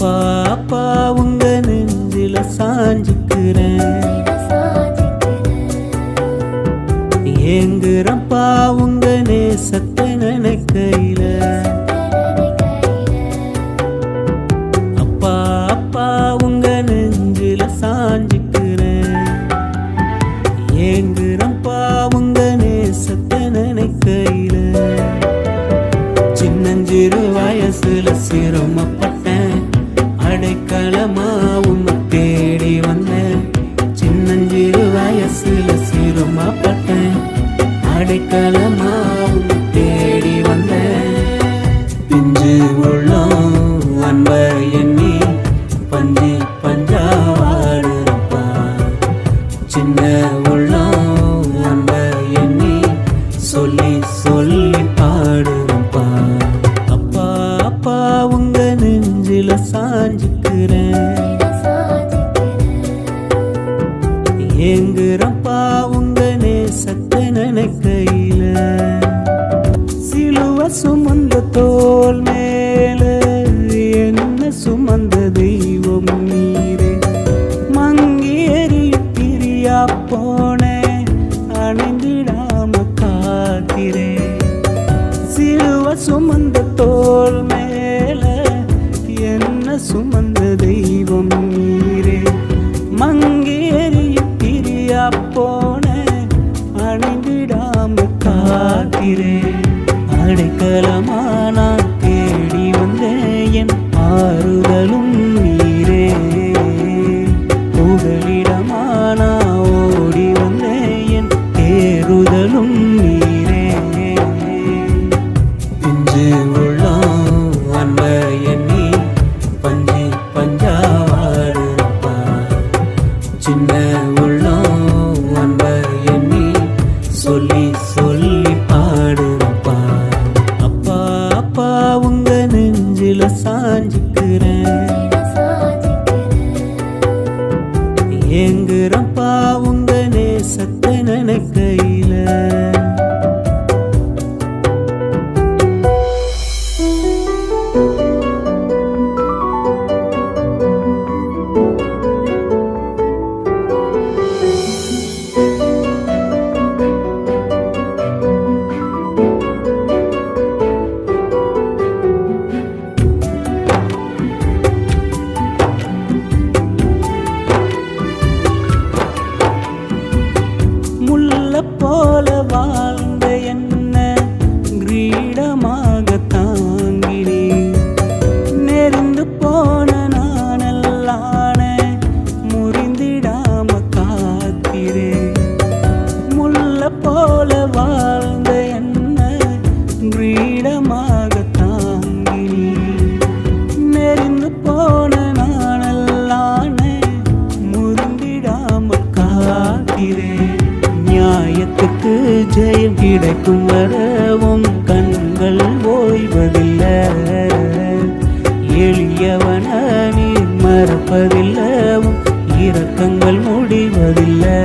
பாப்பா உங்க நெஞ்சில சாஞ்சிக்கிறேன். ஏங்குறப்பா உங்க நேசத்தை நினைக்கையில. அடைக்கலமா உன்னை தேடி வந்தேன். சின்னஞ்சிறு வயசுல சிரமப்பட்டேன் அடைக்கலமா உன்னை தேடி வந்தேன். பிஞ்சு உள்ளம் அன்ப எண்ணி பஞ்சி பஞ்சாவாடுப்பா சின்ன உள்ளம் அன்ப எண்ணி சொல்லி சொல்லி பாடுப்பா அப்பா அப்பா உங்க நெஞ்சில சாஞ்சுக்கிறேன் ஏங்குறப்பா உங்க நேசத்தை நினைக்கையில. சிலுவ சுமந்த தோல் மேல என்ன சுமந்த தெய்வம் நீரே. மங்கி எறியும் பிரியா போனே அணைந்திடாம காத்திரே சிலுவ சுமந்த தோல் மேல என்ன சின்ன உள்ளம் அன்ப எண்ணி சொல்லி சொல்லி பாடுறப்பா. அப்பா அப்பா உங்க நெஞ்சில சாஞ்சுக்கிறேன். ஏங்குறப்பா வாழ்ந்த என்ன கிரீடமாக தாங்கி நெறிந்து போன நானல்லானே முறிந்திடாம காக்கிறேன் நியாயத்துக்கு ஜெயம் கிடைக்கும் வரவும் கண்கள் ஓய்வதில்லை. எளியவன நீ மறப்பதில்லவும் இரக்கங்கள் முடிவதில்லை.